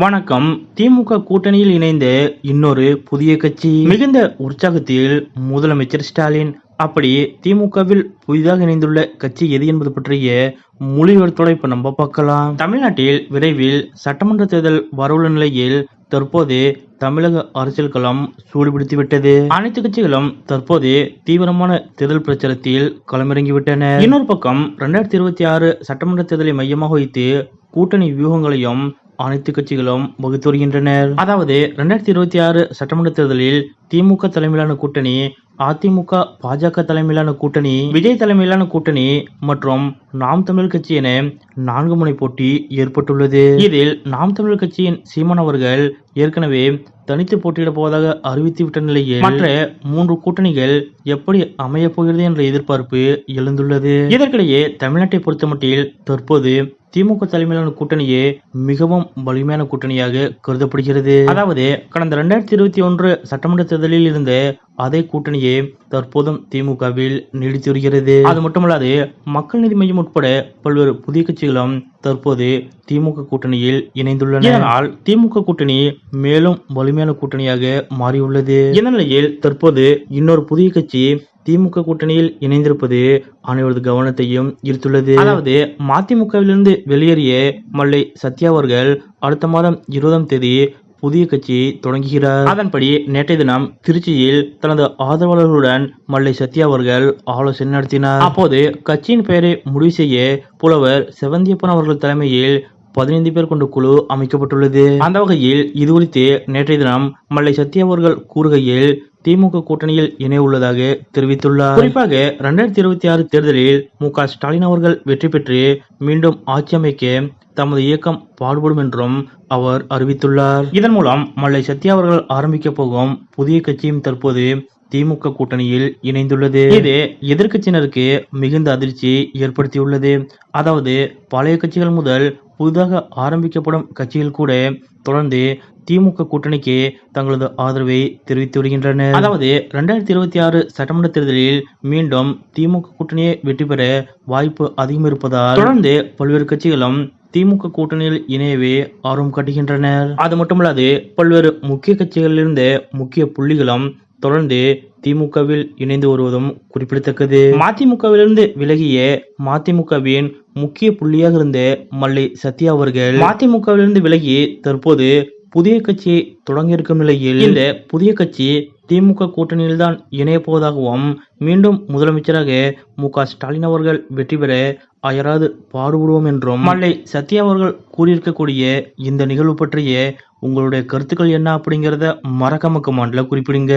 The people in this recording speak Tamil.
வணக்கம். திமுக கூட்டணியில் இணைந்த இன்னொரு புதிய கட்சி. மிகுந்த உற்சாகத்தில் முதலமைச்சர் ஸ்டாலின். அப்படி திமுகவில் புதிதாக இணைந்துள்ள கட்சி எது என்பது பற்றிய மொழிவர்த்தோட இப்ப நம்ம பார்க்கலாம். தமிழ்நாட்டில் விரைவில் சட்டமன்ற தேர்தல் வரவுள்ள நிலையில் தற்போது தமிழக அரசியல் களம் சூடுபிடித்து விட்டது அனைத்து கட்சிகளும் தற்போது தீவிரமான தேர்தல் பிரச்சாரத்தில் களமிறங்கிவிட்டன. இன்னொரு பக்கம் இரண்டாயிரத்தி இருபத்தி ஆறு சட்டமன்ற தேர்தலை மையமாக வைத்து கூட்டணி வியூகங்களையும் அனைத்து கட்சிகளும் வகுத்து வருகின்றனர் அதாவது இரண்டாயிரத்தி இருபத்தி ஆறு சட்டமன்ற தேர்தலில் திமுக தலைமையிலான கூட்டணி அதிமுக பாஜக தலைமையிலான கூட்டணி விஜய் தலைமையிலான கூட்டணி மற்றும் நாம் தமிழர் கட்சி என நான்கு முனை போட்டி ஏற்பட்டுள்ளது. இதில் நாம் தமிழர் கட்சியின் சீமான் அவர்கள் ஏற்கனவே தனித்து போட்டியிட போவதாக அறிவித்துவிட்ட நிலையில் மற்ற மூன்று கூட்டணிகள் எப்படி அமையப் போகிறது என்ற எதிர்பார்ப்பு எழுந்துள்ளது. இதற்கிடையே தமிழ்நாட்டை பொறுத்தமட்டில் தற்போது திமுக தலைமையிலான கூட்டணியே மிகவும் வலிமையான கூட்டணியாக கருதப்படுகிறது. அதாவது கடந்த இரண்டாயிரத்தி இருபத்தி ஒன்று சட்டமன்ற தேர்தலில் இருந்த அதே கூட்டணியே தற்போதும் திமுகவில் நீடித்து வருகிறது. அது மட்டுமல்லாது மக்கள் நீதி மையம் உட்பட பல்வேறு புதிய கட்சிகளும் தற்போது திமுக கூட்டணியில் இணைந்துள்ளன. இதனால் திமுக கூட்டணி மேலும் வலிமையான கூட்டணியாக மாறியுள்ளது. இந்த நிலையில் தற்போது இன்னொரு புதிய கட்சி திமுக கூட்டணியில் இணைந்திருப்பது அனைவரது கவனத்தையும் ஈர்த்துள்ளது. அதாவது மதிமுகவிலிருந்து வெளியேறிய மல்லை சத்யா அவர்கள் அடுத்த மாதம் இருபதாம் தேதி புதிய கட்சி தொடங்குகிறார். அதன்படி நேற்றைய தினம் திருச்சியில் தனது ஆதரவாளர்களுடன் மல்லை சத்யா அவர்கள் ஆலோசனை நடத்தினார். அப்போது கட்சியின் பெயரை முடிவு செய்ய புலவர் செவந்தியப்பன் அவர்கள் தலைமையில் பதினைந்து பேர் கொண்ட குழு அமைக்கப்பட்டுள்ளது. அந்த வகையில் இது குறித்து நேற்றைய தினம் மல்லை சத்யா அவர்கள் கூறுகையில் திமுக கூட்டணியில் இணையுள்ளதாக தெரிவித்துள்ளார். குறிப்பாக இரண்டாயிரத்தி இருபத்தி ஆறு தேர்தலில் மு க ஸ்டாலின் அவர்கள் வெற்றி பெற்று மீண்டும் ஆட்சி அமைக்க தமது இயக்கம் பாடுபடும் என்றும் அவர் அறிவித்துள்ளார். இதன் மூலம் மல்லை சத்யா அவர்கள் ஆரம்பிக்க போகும் புதிய கட்சியும் தற்போது திமுக கூட்டணியில் இணைந்துள்ளது. இது எதிர்க்கட்சியினருக்கு மிகுந்த அதிர்ச்சி ஏற்படுத்தியுள்ளது. அதாவது பழைய கட்சிகள் முதல் புதிதாக ஆரம்பிக்கப்படும் கட்சிகள் கூட தொடர்ந்து திமுக கூட்டணிக்கு தங்களது ஆதரவை தெரிவித்து வருகின்றனர். அதாவது இரண்டாயிரத்தி இருபத்தி ஆறு சட்டமன்ற தேர்தலில் மீண்டும் திமுக கூட்டணியை வெற்றி பெற வாய்ப்பு அதிகம் இருப்பதால் தொடர்ந்து பல்வேறு கட்சிகளும் திமுக கூட்டணியில் இணையவே ஆர்வம் காட்டுகின்றனர். அது மட்டுமல்லாது பல்வேறு முக்கிய கட்சிகளிலிருந்து முக்கிய புள்ளிகளும் தொடர்ந்து திமுகவில் இணைந்து வருவதும் குறிப்பிடத்தக்கது. மதிமுகவிலிருந்து விலகிய மதிமுகவின் முக்கிய புள்ளியாக இருந்த மல்லை சத்யா அவர்கள் மதிமுகவிலிருந்து விலகி தற்போது புதிய கட்சியை தொடங்கியிருக்கும் நிலையில் இந்த புதிய கட்சி திமுக கூட்டணியில் தான் இணைய போவதாகவும் மீண்டும் முதலமைச்சராக மு க ஸ்டாலின் அவர்கள் வெற்றி பெற அயராது பாடுபடுவோம் என்றும் மல்லை. சத்யா அவர்கள் கூறியிருக்கக்கூடிய இந்த நிகழ்வு பற்றிய உங்களுடைய கருத்துக்கள் என்ன அப்படிங்கிறத மறக்காம கமெண்ட்ல குறிப்பிடுங்க.